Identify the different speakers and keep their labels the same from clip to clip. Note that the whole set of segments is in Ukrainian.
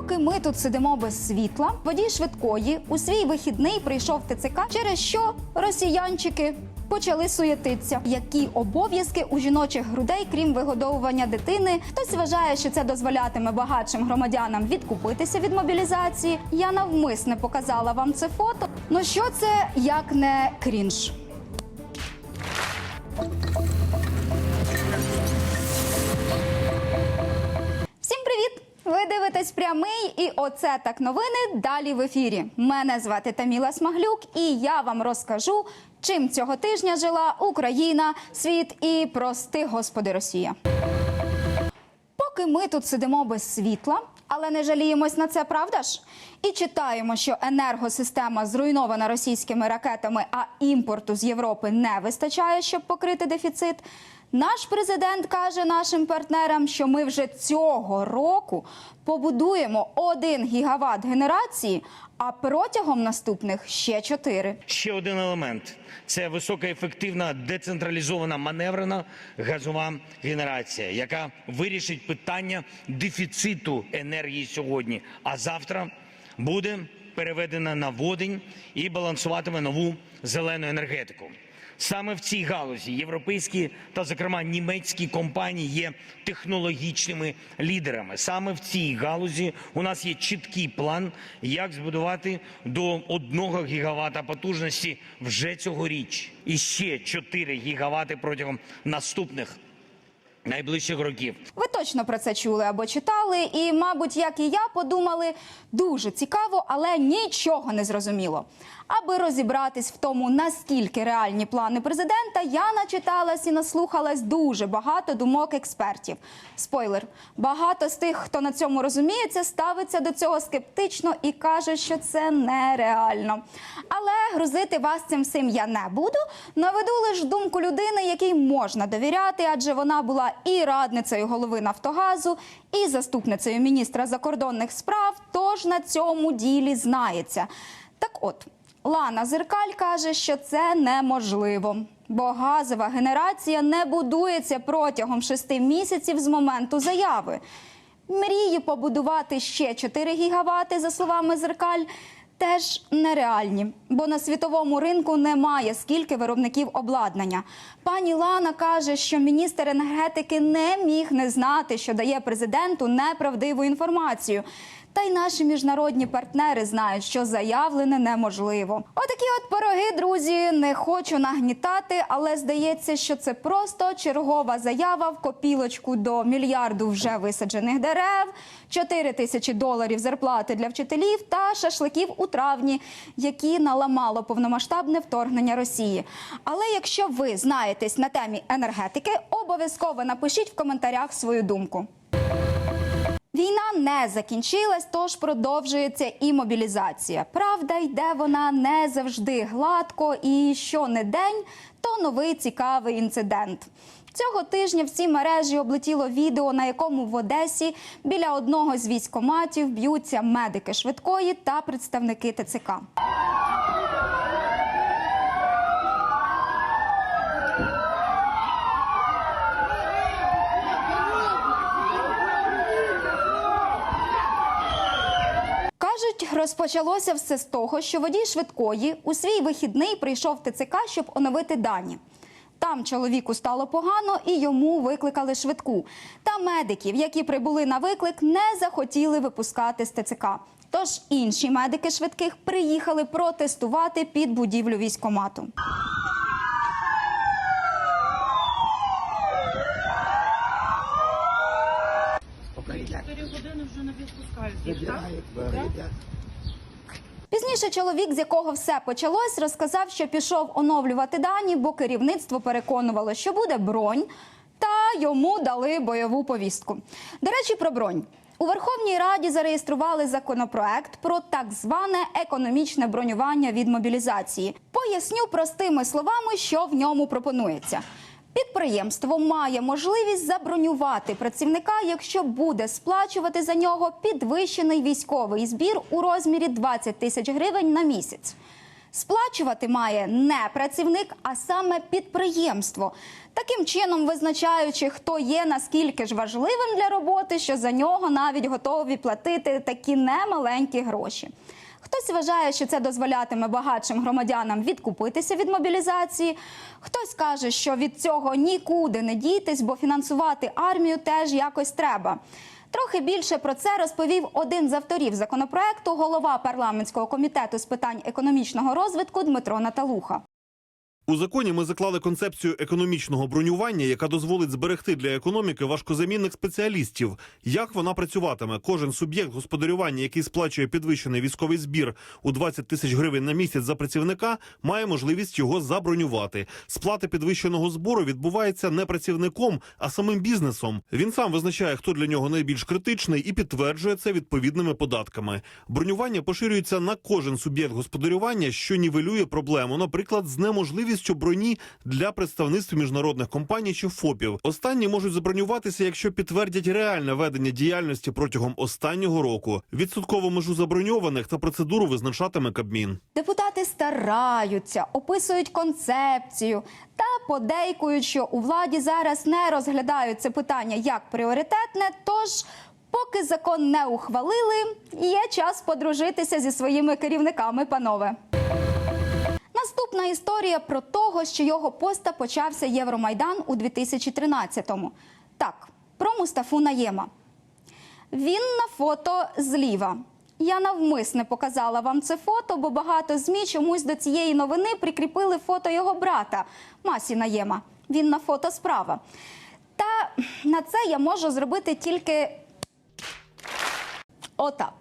Speaker 1: Поки ми тут сидимо без світла, водій швидкої у свій вихідний прийшов в ТЦК, через що росіянчики почали суєтитися. Які обов'язки у жіночих грудей, крім вигодовування дитини? Хтось вважає, що це дозволятиме багатшим громадянам відкупитися від мобілізації. Я навмисне показала вам це фото. Ну що це як не крінж? Ви дивитесь прямий, і оце так новини. Далі в ефірі. Мене звати Таміла Смаглюк, і я вам розкажу, чим цього тижня жила Україна, світ і прости господи Росія. Поки ми тут сидимо без світла, але не жаліємось на це, правда ж? І читаємо, що енергосистема зруйнована російськими ракетами, а імпорту з Європи не вистачає, щоб покрити дефіцит. Наш президент каже нашим партнерам, що ми вже цього року побудуємо 1 гігават генерації, а протягом наступних ще 4.
Speaker 2: Ще один елемент це високоефективна децентралізована маневрена газова генерація, яка вирішить питання дефіциту енергії сьогодні, а завтра буде переведена на водень і балансуватиме нову зелену енергетику. Саме в цій галузі європейські та, зокрема, німецькі компанії є технологічними лідерами. Саме в цій галузі у нас є чіткий план, як збудувати до 1 гігавата потужності вже цьогоріч, і ще 4 гігавати протягом наступних найближчих років.
Speaker 1: Ви точно про це чули або читали, і, мабуть, як і я, подумали дуже цікаво, але нічого не зрозуміло. Аби розібратись в тому, наскільки реальні плани президента, я начиталась і наслухалась дуже багато думок експертів. Спойлер: багато з тих, хто на цьому розуміється, ставиться до цього скептично і каже, що це нереально. Але грузити вас цим всім я не буду. Наведу лише думку людини, якій можна довіряти, адже вона була і радницею голови Нафтогазу, і заступницею міністра закордонних справ. Тож на цьому ділі знається. Так от. Лана Зеркаль каже, що це неможливо, бо газова генерація не будується протягом шести місяців з моменту заяви. Мрії побудувати ще 4 гігавати, за словами Зеркаль, теж нереальні, бо на світовому ринку немає скільки виробників обладнання. Пані Лана каже, що міністр енергетики не міг не знати, що дає президенту неправдиву інформацію. Та й наші міжнародні партнери знають, що заявлене неможливо. Отакі от пироги, друзі, не хочу нагнітати, але здається, що це просто чергова заява в копілочку до мільярду вже висаджених дерев, 4 тисячі доларів зарплати для вчителів та шашликів у травні, які наламало повномасштабне вторгнення Росії. Але якщо ви знаєтесь на темі енергетики, обов'язково напишіть в коментарях свою думку. Війна не закінчилась, тож продовжується і мобілізація. Правда, йде вона не завжди гладко, і що не день, то новий цікавий інцидент. Цього тижня всі мережі облетіло відео, на якому в Одесі біля одного з військоматів б'ються медики швидкої та представники ТЦК. Кажуть, розпочалося все з того, що водій швидкої у свій вихідний прийшов в ТЦК, щоб оновити дані. Там чоловіку стало погано і йому викликали швидку. Та медиків, які прибули на виклик, не захотіли випускати з ТЦК. Тож інші медики швидких приїхали протестувати під будівлю військомату.
Speaker 3: Години вже не відпускають?
Speaker 1: Пізніше чоловік, з якого все почалось, розказав, що пішов оновлювати дані, бо керівництво переконувало, що буде бронь, та йому дали бойову повістку. До речі, про бронь. У Верховній Раді зареєстрували законопроект про так зване економічне бронювання від мобілізації. Поясню простими словами, що в ньому пропонується. Підприємство має можливість забронювати працівника, якщо буде сплачувати за нього підвищений військовий збір у розмірі 20 тисяч гривень на місяць. Сплачувати має не працівник, а саме підприємство. Таким чином, визначаючи, хто є наскільки ж важливим для роботи, що за нього навіть готові платити такі немаленькі гроші. Хтось вважає, що це дозволятиме багатшим громадянам відкупитися від мобілізації. Хтось каже, що від цього нікуди не дійтесь, бо фінансувати армію теж якось треба. Трохи більше про це розповів один з авторів законопроекту, голова парламентського комітету з питань економічного розвитку Дмитро Наталуха.
Speaker 4: У законі ми заклали концепцію економічного бронювання, яка дозволить зберегти для економіки важкозамінних спеціалістів. Як вона працюватиме? Кожен суб'єкт господарювання, який сплачує підвищений військовий збір у 20 тисяч гривень на місяць за працівника, має можливість його забронювати. Сплата підвищеного збору відбувається не працівником, а самим бізнесом. Він сам визначає, хто для нього найбільш критичний, і підтверджує це відповідними податками. Бронювання поширюється на кожен суб'єкт господарювання, що нівелює проблему, наприклад, з неможливістю броні для представництв міжнародних компаній чи ФОПів. Останні можуть забронюватися, якщо підтвердять реальне ведення діяльності протягом останнього року. Відсоткову межу заброньованих та процедуру визначатиме Кабмін.
Speaker 1: Депутати стараються, описують концепцію та подейкують, що у владі зараз не розглядають це питання як пріоритетне. Тож, поки закон не ухвалили, є час подружитися зі своїми керівниками, панове. Наступна історія про того, що його поста почався Євромайдан у 2013-му. Так, про Мустафу Наєма. Він на фото зліва. Я навмисне показала вам це фото, бо багато змі чомусь до цієї новини прикріпили фото його брата Масі Наєма. Він на фото справа. Та на це я можу зробити тільки отак.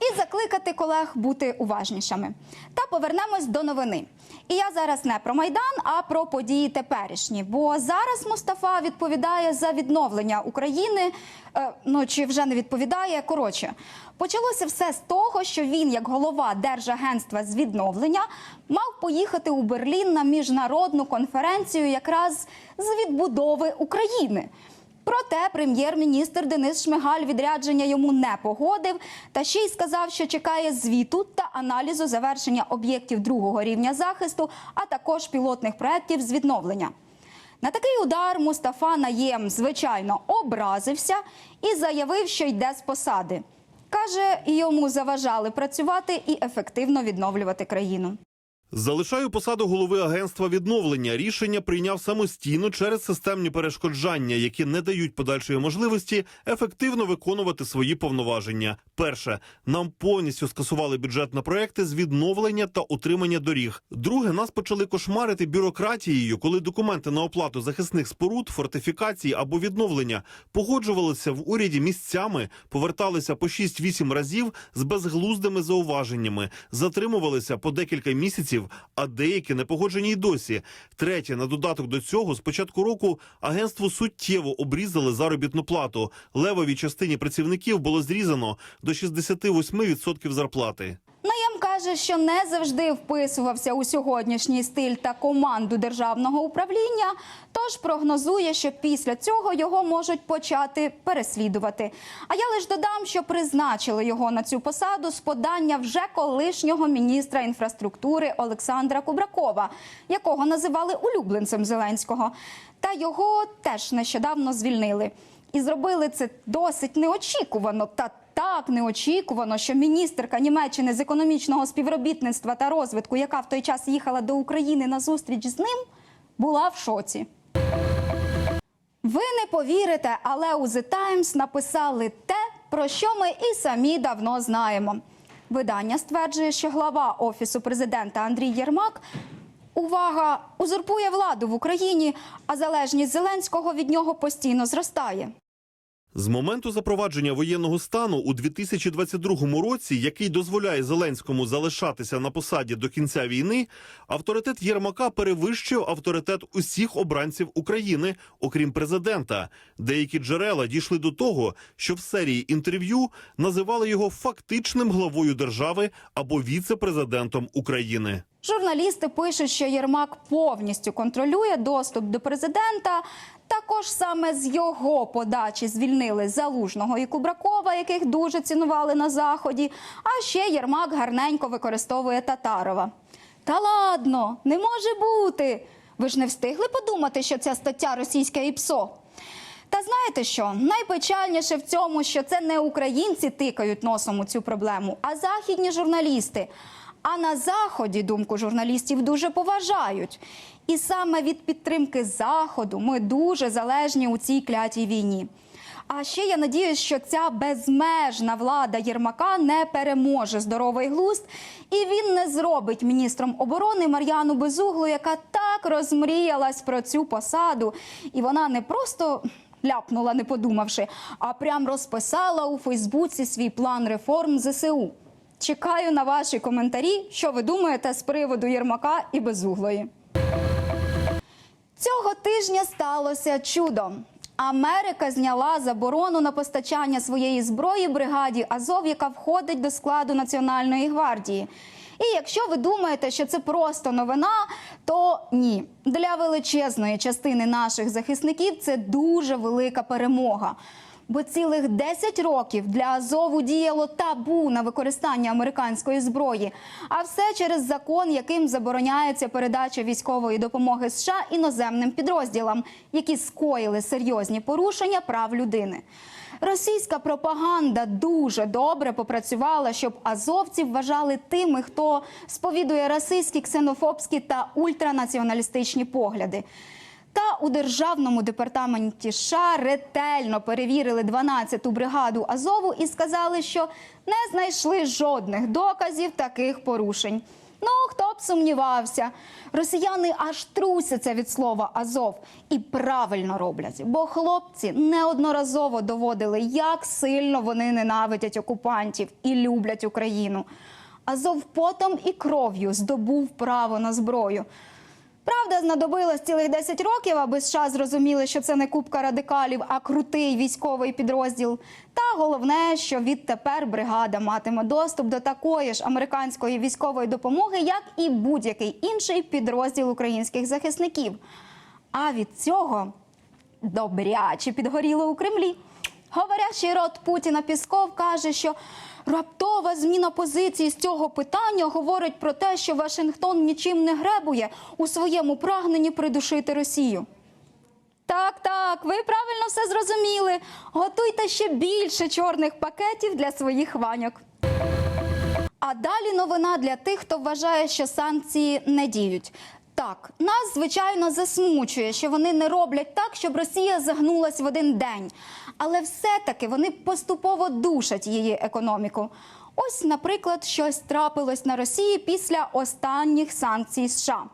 Speaker 1: І закликати колег бути уважнішими. Та повернемось до новини. І я зараз не про майдан, а про події теперішні. Бо зараз Мустафа відповідає за відновлення України. Е, ну чи вже не відповідає? Коротше, почалося все з того, що він, як голова Держагентства з відновлення, мав поїхати у Берлін на міжнародну конференцію якраз з відбудови України. Проте прем'єр-міністр Денис Шмигаль відрядження йому не погодив та ще й сказав, що чекає звіту та аналізу завершення об'єктів другого рівня захисту, а також пілотних проєктів з відновлення. На такий удар Мустафа Наєм, звичайно, образився і заявив, що йде з посади. Каже, йому заважали працювати і ефективно відновлювати країну.
Speaker 4: Залишаю посаду голови агентства відновлення. Рішення прийняв самостійно через системні перешкоджання, які не дають подальшої можливості ефективно виконувати свої повноваження. Перше, нам повністю скасували бюджет на проекти з відновлення та утримання доріг. Друге, нас почали кошмарити бюрократією, коли документи на оплату захисних споруд, фортифікацій або відновлення погоджувалися в уряді місцями, поверталися по 6-8 разів з безглуздими зауваженнями, затримувалися по декілька місяців, а деякі не погоджені й досі. Третє, на додаток до цього, з початку року агентству суттєво обрізали заробітну плату. Левовій частині працівників було зрізано до 68% зарплати.
Speaker 1: Каже, що не завжди вписувався у сьогоднішній стиль та команду державного управління, тож прогнозує, що після цього його можуть почати переслідувати. А я лише додам, що призначили його на цю посаду з подання вже колишнього міністра інфраструктури Олександра Кубракова, якого називали улюбленцем Зеленського. Та його теж нещодавно звільнили. І зробили це досить неочікувано та так неочікувано, що міністерка Німеччини з економічного співробітництва та розвитку, яка в той час їхала до України на зустріч з ним, була в шоці. Ви не повірите, але у The Times написали те, про що ми і самі давно знаємо. Видання стверджує, що глава офісу президента Андрій Єрмак. Увага! Узурпує владу в Україні, а залежність Зеленського від нього постійно зростає.
Speaker 4: З моменту запровадження воєнного стану у 2022 році, який дозволяє Зеленському залишатися на посаді до кінця війни, авторитет Єрмака перевищив авторитет усіх обранців України, окрім президента. Деякі джерела дійшли до того, що в серії інтерв'ю називали його фактичним главою держави або віце-президентом України.
Speaker 1: Журналісти пишуть, що Єрмак повністю контролює доступ до президента. Також саме з його подачі звільнили Залужного і Кубракова, яких дуже цінували на заході. А ще Єрмак гарненько використовує Татарова. Та ладно, не може бути. Ви ж не встигли подумати, що ця стаття російське ІПСО? Та знаєте що? Найпечальніше в цьому, що це не українці тикають носом у цю проблему, а західні журналісти. А на заході думку журналістів дуже поважають. І саме від підтримки заходу ми дуже залежні у цій клятій війні. А ще я надіюсь, що ця безмежна влада Єрмака не переможе здоровий глузд, і він не зробить міністром оборони Мар'яну Безуглу, яка так розмріялась про цю посаду, і вона не просто. Ляпнула, не подумавши, а прям розписала у Фейсбуці свій план реформ ЗСУ. Чекаю на ваші коментарі, що ви думаєте з приводу Єрмака і Безуглої. Цього тижня сталося чудо. Америка зняла заборону на постачання своєї зброї бригаді Азов, яка входить до складу Національної гвардії. І якщо ви думаєте, що це просто новина, то ні. Для величезної частини наших захисників це дуже велика перемога. Бо цілих 10 років для Азову діяло табу на використання американської зброї, а все через закон, яким забороняється передача військової допомоги США іноземним підрозділам, які скоїли серйозні порушення прав людини. Російська пропаганда дуже добре попрацювала, щоб азовців вважали тими, хто сповідує расистські, ксенофобські та ультранаціоналістичні погляди. Та у державному департаменті США ретельно перевірили 12-ту бригаду Азову і сказали, що не знайшли жодних доказів таких порушень. Ну, хто б сумнівався, росіяни аж трусяться від слова Азов і правильно роблять, бо хлопці неодноразово доводили, як сильно вони ненавидять окупантів і люблять Україну. Азов потом і кров'ю здобув право на зброю. Правда, знадобилось цілих 10 років, аби США зрозуміли, що це не купка радикалів, а крутий військовий підрозділ. Та головне, що відтепер бригада матиме доступ до такої ж американської військової допомоги, як і будь-який інший підрозділ українських захисників. А від цього добряче підгоріло у Кремлі. Говорящий рот Путіна Пісков каже, що раптова зміна позиції з цього питання говорить про те, що Вашингтон нічим не гребує у своєму прагненні придушити Росію. Так, так, ви правильно все зрозуміли. Готуйте ще більше чорних пакетів для своїх ваньок. А далі новина для тих, хто вважає, що санкції не діють. Так, нас звичайно засмучує, що вони не роблять так, щоб Росія загнулась в один день. Але все-таки вони поступово душать її економіку. Ось, наприклад, щось трапилось на Росії після останніх санкцій США.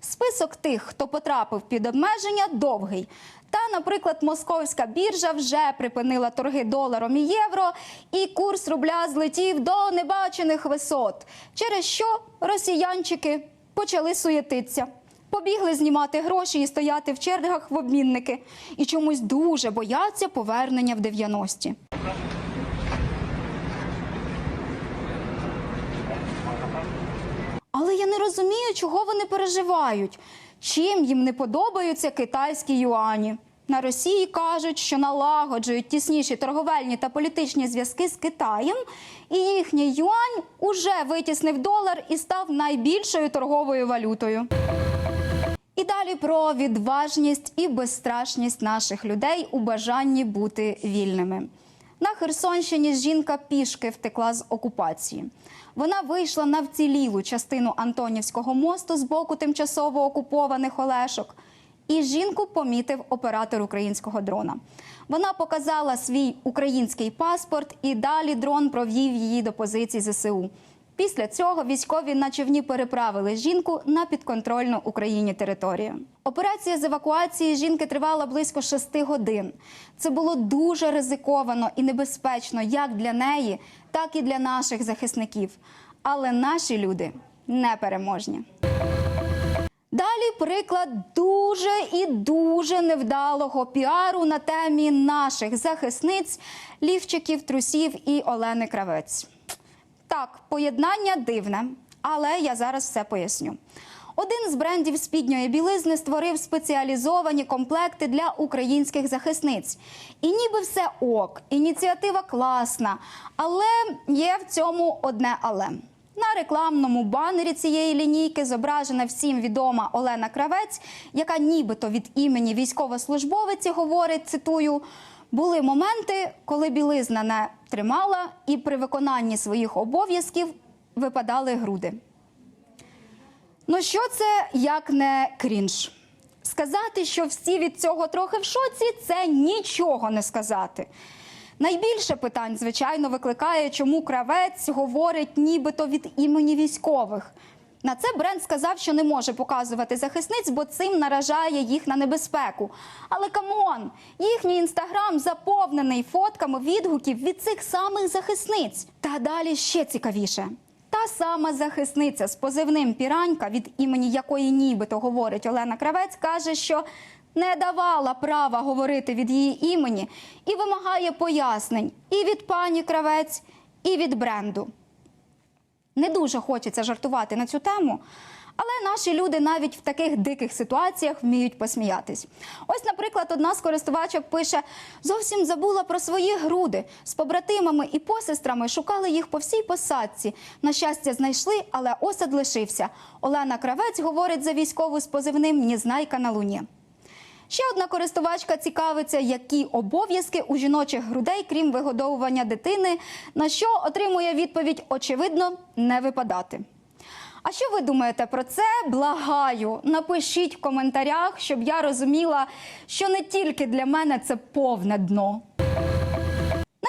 Speaker 1: Список тих, хто потрапив під обмеження, довгий. Та, наприклад, московська біржа вже припинила торги доларом і євро, і курс рубля злетів до небачених висот, через що росіянчики почали суєтитися. Побігли знімати гроші і стояти в чергах в обмінники. І чомусь дуже бояться повернення в 90-ті. Але я не розумію, чого вони переживають. Чим їм не подобаються китайські юані. На Росії кажуть, що налагоджують тісніші торговельні та політичні зв'язки з Китаєм, і їхній юань уже витіснив долар і став найбільшою торговою валютою. І далі про відважність і безстрашність наших людей у бажанні бути вільними. На Херсонщині жінка пішки втекла з окупації. Вона вийшла на вцілілу частину Антонівського мосту з боку тимчасово окупованих Олешок. І жінку помітив оператор українського дрона. Вона показала свій український паспорт, і далі дрон провів її до позицій ЗСУ. Після цього військові на човні переправили жінку на підконтрольну Україні територію. Операція з евакуації жінки тривала близько шести годин. Це було дуже ризиковано і небезпечно як для неї, так і для наших захисників. Але наші люди непереможні. Далі приклад дуже і дуже невдалого піару на темі наших захисниць, лівчиків, трусів і Олени Кравець. Так, поєднання дивне, але я зараз все поясню. Один з брендів спідньої білизни створив спеціалізовані комплекти для українських захисниць. І ніби все ок, ініціатива класна, але є в цьому одне але. На рекламному банері цієї лінійки зображена всім відома Олена Кравець, яка нібито від імені військовослужбовиці говорить, цитую, були моменти, коли білизна не тримала, і при виконанні своїх обов'язків випадали груди. Ну що це як не крінж? Сказати, що всі від цього трохи в шоці, це нічого не сказати. Найбільше питань, звичайно, викликає, чому кравець говорить нібито від імені військових. На це бренд сказав, що не може показувати захисниць, бо цим наражає їх на небезпеку. Але камон, їхній інстаграм заповнений фотками відгуків від цих самих захисниць. Та далі ще цікавіше. Та сама захисниця з позивним Піранька, від імені якої нібито говорить Олена Кравець, каже, що не давала права говорити від її імені і вимагає пояснень і від пані Кравець, і від бренду. Не дуже хочеться жартувати на цю тему. Але наші люди навіть в таких диких ситуаціях вміють посміятись. Ось, наприклад, одна з користувачок пише: зовсім забула про свої груди. З побратимами і посестрами шукали їх по всій посадці. На щастя, знайшли, але осад лишився. Олена Кравець говорить за військову з позивним Нізнайка на луні. Ще одна користувачка цікавиться, які обов'язки у жіночих грудей, крім вигодовування дитини, на що отримує відповідь очевидно не випадати. А що ви думаєте про це? Благаю, напишіть в коментарях, щоб я розуміла, що не тільки для мене це повне дно.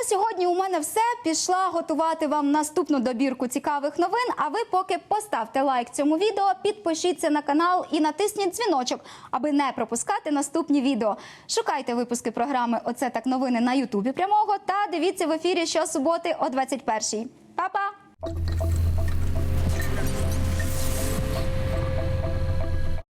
Speaker 1: Сьогодні у мене все. Пішла готувати вам наступну добірку цікавих новин. А ви поки поставте лайк цьому відео, підпишіться на канал і натисніть дзвіночок, аби не пропускати наступні відео. Шукайте випуски програми Оце так новини на Ютубі прямого та дивіться в ефірі щосуботи о 21-й. Па-па!